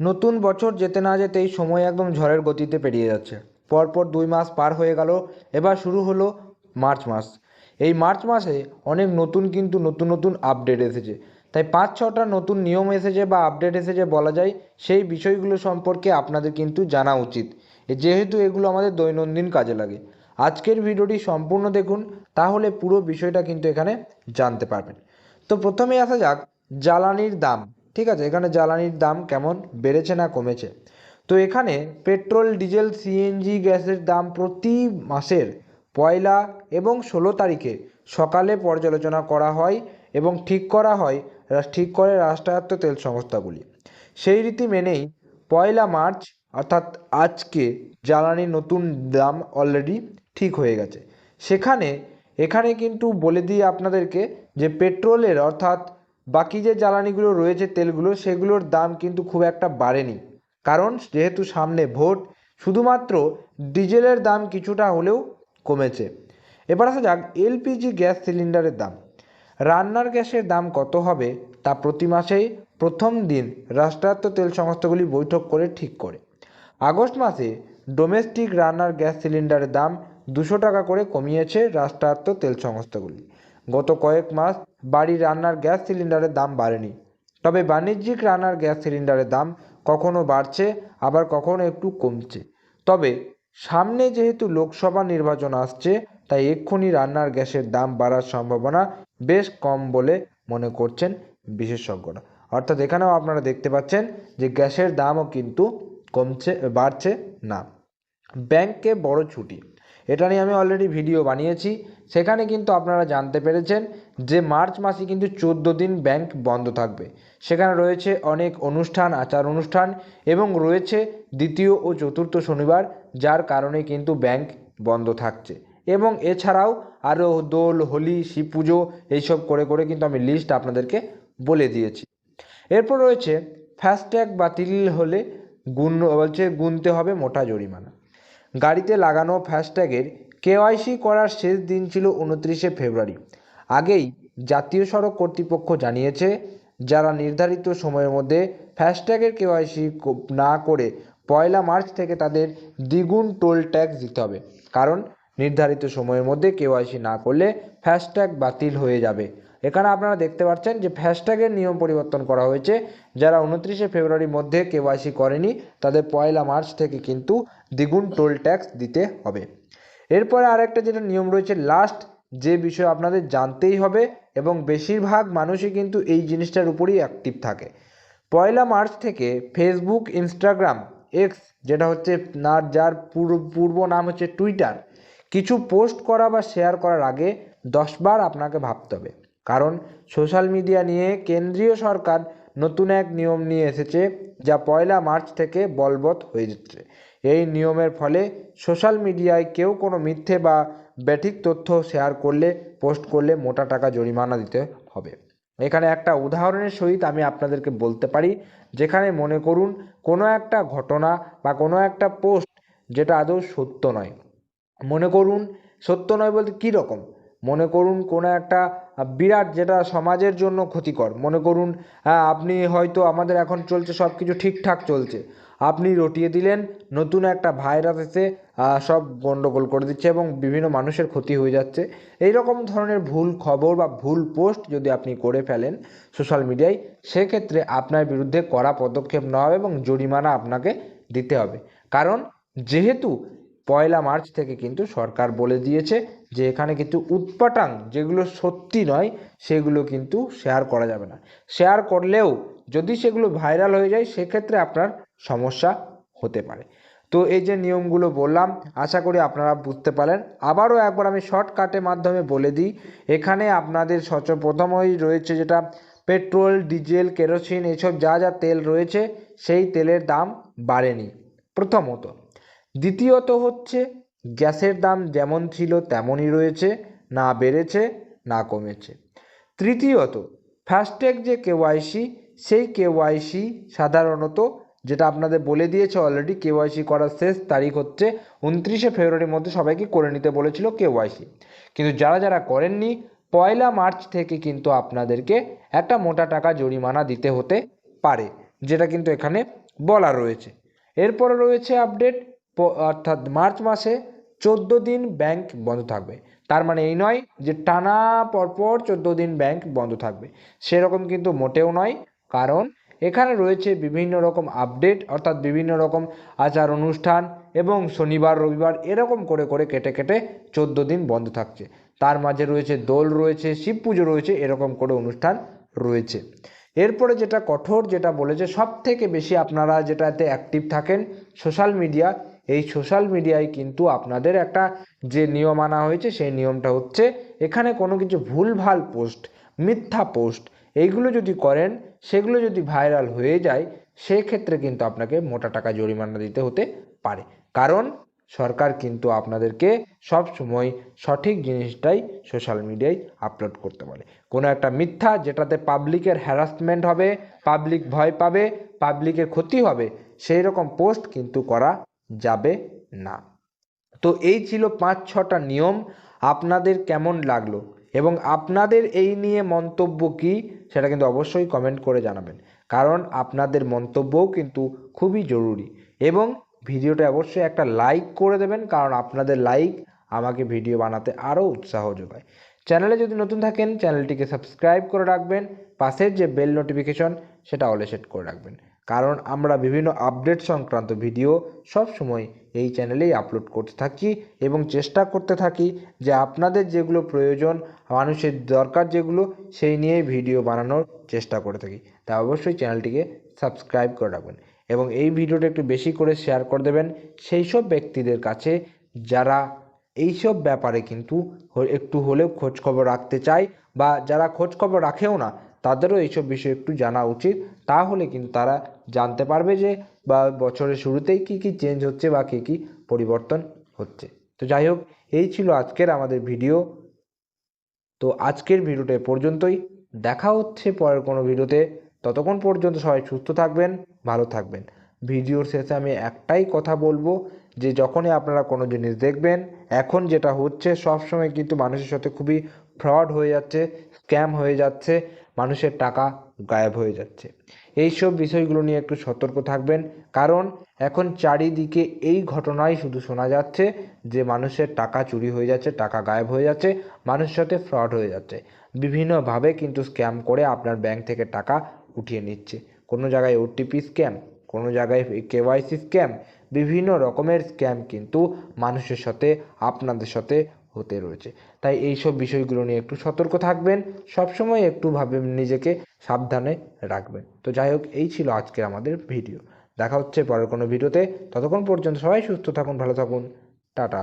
নতুন বছর যেতে না যেতেই সময় একদম ঝড়ের গতিতে পেরিয়ে যাচ্ছে। পরপর দুই মাস পার হয়ে গেল, এবার শুরু হলো মার্চ মাস। এই মার্চ মাসে অনেক নতুন কিন্তু নতুন নতুন আপডেট এসেছে। তাই পাঁচ ছটা নতুন নিয়ম এসেছে বা আপডেট এসেছে বলা যায়, সেই বিষয়গুলো সম্পর্কে আপনাদের কিন্তু জানা উচিত। যেহেতু এগুলো আমাদের দৈনন্দিন কাজে লাগে। আজকের ভিডিওটি সম্পূর্ণ দেখুন, তাহলে পুরো বিষয়টা কিন্তু এখানে জানতে পারবেন। তো প্রথমেই আসা যাক, জ্বালানির দাম। ঠিক আছে, এখানে জ্বালানির দাম কেমন, বেড়েছে না কমেছে? তো এখানে পেট্রোল, ডিজেল, সিএনজি, গ্যাসের দাম প্রতি মাসের পয়লা এবং ষোলো তারিখে সকালে পর্যালোচনা করা হয় এবং ঠিক করা হয় ঠিক করে রাষ্ট্রায়ত্ত তেল সংস্থাগুলি। সেই রীতি মেনেই পয়লা মার্চ, অর্থাৎ আজকে জ্বালানির নতুন দাম অলরেডি ঠিক হয়ে গেছে। সেখানে, এখানে কিন্তু বলে দিই আপনাদেরকে যে পেট্রোলের, অর্থাৎ বাকি যে জ্বালানিগুলো রয়েছে তেলগুলো, সেগুলোর দাম কিন্তু খুব একটা বাড়েনি। কারণ যেহেতু সামনে ভোট, শুধুমাত্র ডিজেলের দাম কিছুটা হলেও কমেছে। এবার আসা যাক এলপিজি গ্যাস সিলিন্ডারের দাম। রান্নার গ্যাসের দাম কত হবে, তা প্রতি মাসেই প্রথম দিন রাষ্ট্রায়ত্ত তেল সংস্থাগুলি বৈঠক করে ঠিক করে। আগস্ট মাসে ডোমেস্টিক রান্নার গ্যাস সিলিন্ডারের দাম দুশো টাকা করে কমিয়েছে রাষ্ট্রায়ত্ত তেল সংস্থাগুলি। গত কয়েক মাস বাড়ি রান্নার গ্যাস সিলিন্ডারের দাম বাড়েনি। তবে বাণিজ্যিক রান্নার গ্যাস সিলিন্ডারের দাম কখনো বাড়ছে, আবার কখনো একটু কমছে। তবে সামনে যেহেতু লোকসভা নির্বাচন আসছে, তাই এক্ষুনি রান্নার গ্যাসের দাম বাড়ার সম্ভাবনা বেশ কম বলে মনে করছেন বিশেষজ্ঞরা। অর্থাৎ এখানেও আপনারা দেখতে পাচ্ছেন যে গ্যাসের দামও কিন্তু কমছে, বাড়ছে না। ব্যাংকে বড় ছুটি। এটা নিয়ে আমি অলরেডি ভিডিও বানিয়েছি। সেখানে কিন্তু আপনারা জানতে পেরেছেন যে মার্চ মাসে কিন্তু চোদ্দ দিন ব্যাংক বন্ধ থাকবে। সেখানে রয়েছে অনেক অনুষ্ঠান, আচার অনুষ্ঠান এবং রয়েছে দ্বিতীয় ও চতুর্থ শনিবার, যার কারণে কিন্তু ব্যাংক বন্ধ থাকছে। এবং এছাড়াও আরও দোল, হোলি, শিব পুজো এইসব করে করে কিন্তু আমি লিস্ট আপনাদেরকে বলে দিয়েছি। এরপর রয়েছে ফাস্ট্যাগ বাতিল হলে গুণ, বলছে গুনতে হবে মোটা জরিমানা। গাড়িতে লাগানো ফাস্ট্যাগের কেওয়াইসি করার শেষ দিন ছিল উনত্রিশে ফেব্রুয়ারি। আগেই জাতীয় সড়ক কর্তৃপক্ষ জানিয়েছে, যারা নির্ধারিত সময়ের মধ্যে ফাস্ট্যাগের কেওয়াইসি না করে পয়লা মার্চ থেকে তাদের দ্বিগুণ টোল ট্যাক্স দিতে হবে। কারণ নির্ধারিত সময়ের মধ্যে কেওয়াইসি না করলে ফাস্ট্যাগ বাতিল হয়ে যাবে। এখানে আপনারা দেখতে পাচ্ছেন যে ফাস্ট্যাগের নিয়ম পরিবর্তন করা হয়েছে। যারা উনত্রিশে ফেব্রুয়ারির মধ্যে কেওয়াইসি করেনি, তাদের পয়লা মার্চ থেকে কিন্তু দ্বিগুণ টোল ট্যাক্স দিতে হবে। এরপরে আরেকটা যেটা নিয়ম রয়েছে, লাস্ট যে বিষয় আপনাদের জানতেই হবে এবং বেশিরভাগ মানুষই কিন্তু এই জিনিসটার উপরই অ্যাক্টিভ থাকে। পয়লা মার্চ থেকে ফেসবুক ইনস্টাগ্রাম এক্স যেটা হচ্ছে না যার পূর্ব পূর্ব নাম হচ্ছে টুইটার কিছু পোস্ট করা বা শেয়ার করার আগে দশবার আপনাকে ভাবতে হবে। কারণ সোশ্যাল মিডিয়া নিয়ে কেন্দ্রীয় সরকার নতুন এক নিয়ম নিয়ে এসেছে যা পয়লা মার্চ থেকে বলবৎ হয়ে যাচ্ছে। এই নিয়মের ফলে সোশ্যাল মিডিয়ায় কেউ কোনো মিথ্যে বা ব্যাঠিক তথ্য শেয়ার করলে, পোস্ট করলে মোটা টাকা জরিমানা দিতে হবে। এখানে একটা উদাহরণের সহিত আমি আপনাদেরকে বলতে পারি, যেখানে মনে করুন কোনো একটা ঘটনা বা কোনো একটা পোস্ট যেটা আদৌ সত্য নয়। মনে করুন, সত্য নয় বলতে কী রকম? মনে করুন কোনো একটা বিরাট যেটা সমাজের জন্য ক্ষতিকর। মনে করুন হ্যাঁ আপনি হয়তো আমাদের এখন চলছে সব কিছু ঠিকঠাক চলছে। আপনি রটিয়ে দিলেন, নতুন একটা ভাইরাস এসে সব গন্ডগোল করে দিচ্ছে এবং বিভিন্ন মানুষের ক্ষতি হয়ে যাচ্ছে। এই রকম ধরনের ভুল খবর বা ভুল পোস্ট যদি আপনি করে ফেলেন সোশ্যাল মিডিয়ায় সেক্ষেত্রে আপনার বিরুদ্ধে কড়া পদক্ষেপ নেওয়া হবে এবং জরিমানা আপনাকে দিতে হবে। কারণ, যেহেতু পয়লা মার্চ থেকে কিন্তু সরকার বলে দিয়েছে যে এখানে কিন্তু উৎপাটাং যেগুলো সত্যি নয়, সেগুলো কিন্তু শেয়ার করা যাবে না। শেয়ার করলেও যদি সেগুলো ভাইরাল হয়ে যায়, সেক্ষেত্রে আপনার সমস্যা হতে পারে। তো এই যে নিয়মগুলো বললাম, আশা করি আপনারা বুঝতে পারেন। আবারও একবার আমি শর্টকাটের মাধ্যমে বলে দিই, এখানে আপনাদের সচ প্রথমই রয়েছে যেটা পেট্রোল ডিজেল কেরোসিন এসব যা যা তেল রয়েছে, সেই তেলের দাম বাড়েনি। প্রথমত। দ্বিতীয়ত হচ্ছে, গ্যাসের দাম যেমন ছিল তেমনই রয়েছে, না বেড়েছে, না কমেছে। তৃতীয়ত, ফাস্ট্যাগ যে কেওয়াইসি, সেই কেওয়াইসি সাধারণত, যেটা আপনাদের বলে দিয়েছে অলরেডি কেওয়াইসি করার শেষ তারিখ হচ্ছে উনত্রিশে ফেব্রুয়ারির মধ্যে সবাইকে করে নিতে বলেছিল কেওয়াইসি। কিন্তু যারা যারা করেননি, পয়লা মার্চ থেকে কিন্তু আপনাদেরকে একটা মোটা টাকা জরিমানা দিতে হতে পারে, যেটা কিন্তু এখানে বলা রয়েছে। এরপরে রয়েছে আপডেট অর্থাৎ মার্চ মাসে চোদ্দ দিন ব্যাংক বন্ধ থাকবে। তার মানে এই নয় যে টানা পরপর চোদ্দ দিন ব্যাংক বন্ধ থাকবে। সেরকম কিন্তু মোটেও নয়। কারণ এখানে রয়েছে বিভিন্ন রকম আপডেট, অর্থাৎ বিভিন্ন রকম আচার অনুষ্ঠান এবং শনিবার, রবিবার এরকম করে করে কেটে কেটে চোদ্দ দিন বন্ধ থাকছে। তার মাঝে রয়েছে দোল রয়েছে, শিব পুজো রয়েছে, এরকম করে অনুষ্ঠান রয়েছে। এরপরে যেটা কঠোর যেটা বলেছে সব থেকে বেশি আপনারা যেটাতে অ্যাক্টিভ থাকেন সোশ্যাল মিডিয়া এই সোশ্যাল মিডিয়ায় কিন্তু আপনাদের একটা যে নিয়ম আনা হয়েছে, সেই নিয়মটা হচ্ছে এখানে কোনো কিছু ভুলভাল পোস্ট মিথ্যা পোস্ট এইগুলো যদি করেন, সেগুলো যদি ভাইরাল হয়ে যায়, সেক্ষেত্রে কিন্তু আপনাকে মোটা টাকা জরিমানা দিতে হতে পারে। কারণ সরকার কিন্তু আপনাদেরকে সব সময় সঠিক জিনিসটাই সোশ্যাল মিডিয়ায় আপলোড করতে বলে। কোনো একটা মিথ্যা যেটাতে পাবলিকের হ্যারাসমেন্ট হবে পাবলিক ভয় পাবে পাবলিকের ক্ষতি হবে, সেই রকম পোস্ট কিন্তু করা যাবে না। তো এই ছিল পাঁচ ছটা নিয়ম। আপনাদের কেমন লাগল এবং আপনাদের এই নিয়ে মন্তব্য কী সেটা কিন্তু অবশ্যই কমেন্ট করে জানাবেন। কারণ আপনাদের মন্তব্যও কিন্তু খুবই জরুরি এবং ভিডিওটা অবশ্যই একটা লাইক করে দেবেন কারণ আপনাদের লাইক আমাকে ভিডিও বানাতে আরও উৎসাহ যোগায়। চ্যানেলে যদি নতুন থাকেন, চ্যানেলটিকে সাবস্ক্রাইব করে রাখবেন, পাশের যে বেল নোটিফিকেশন সেটা অলে সেট করে রাখবেন। কারণ আমরা বিভিন্ন আপডেট সংক্রান্ত ভিডিও সব সময় এই চ্যানেলেই আপলোড করতে থাকি এবং চেষ্টা করতে থাকি যে আপনাদের যেগুলো প্রয়োজন, মানুষের দরকার যেগুলো, সেই নিয়েই ভিডিও বানানোর চেষ্টা করে থাকি। তা অবশ্যই চ্যানেলটিকে সাবস্ক্রাইব করে রাখবেন এবং এই ভিডিওটা একটু বেশি করে শেয়ার করে দেবেন সেই সব ব্যক্তিদের কাছে যারা এইসব ব্যাপারে কিন্তু একটু হলেও খোঁজ খবর রাখতে চায় বা যারা খোঁজ খবর রাখেও না, তাদেরও এইসব বিষয়ে একটু জানা উচিত। তাহলে কিন্তু তারা জানতে পারবে যে, বা বছরের শুরুতেই কী কী চেঞ্জ হচ্ছে বা কী কী পরিবর্তন হচ্ছে। তো যাই হোক, এই ছিল আজকের আমাদের ভিডিও। তো আজকের ভিডিওটা পর্যন্তই। দেখা হচ্ছে পরের কোনো ভিডিওতে। ততক্ষণ পর্যন্ত সবাই সুস্থ থাকবেন, ভালো থাকবেন। ভিডিওর শেষে আমি একটাই কথা বলব, যে যখনই আপনারা কোনো জিনিস দেখবেন, এখন যেটা হচ্ছে সব সময় কিন্তু মানুষের সাথে খুবই ফ্রড হয়ে যাচ্ছে স্ক্যাম হয়ে যাচ্ছে, মানুষের টাকা গায়েব হয়ে যাচ্ছে। এই সব বিষয়গুলো নিয়ে একটু সতর্ক থাকবেন। কারণ এখন চারিদিকে এই ঘটনাই শুধু শোনা যাচ্ছে যে মানুষের টাকা চুরি হয়ে যাচ্ছে, টাকা গায়েব হয়ে যাচ্ছে, মানুষের সাথে ফ্রড হয়ে যাচ্ছে। বিভিন্নভাবে কিন্তু স্ক্যাম করে আপনার ব্যাংক থেকে টাকা উঠিয়ে নিচ্ছে। কোনো জায়গায় ওটিপি স্ক্যাম, কোনো জায়গায় কেওয়াইসি স্ক্যাম, বিভিন্ন রকমের স্ক্যাম কিন্তু মানুষের সাথে, আপনাদের সাথে হতে রয়েছে। তাই এই সব বিষয়গুলো নিয়ে একটু সতর্ক থাকবেন, সবসময় একটু ভাবে নিজেকে সাবধানে রাখবেন। তো যাই হোক, এই ছিল আজকের আমাদের ভিডিও। দেখা হচ্ছে পরের কোনো ভিডিওতে। ততক্ষণ পর্যন্ত সবাই সুস্থ থাকুন, ভালো থাকুন। টাটা।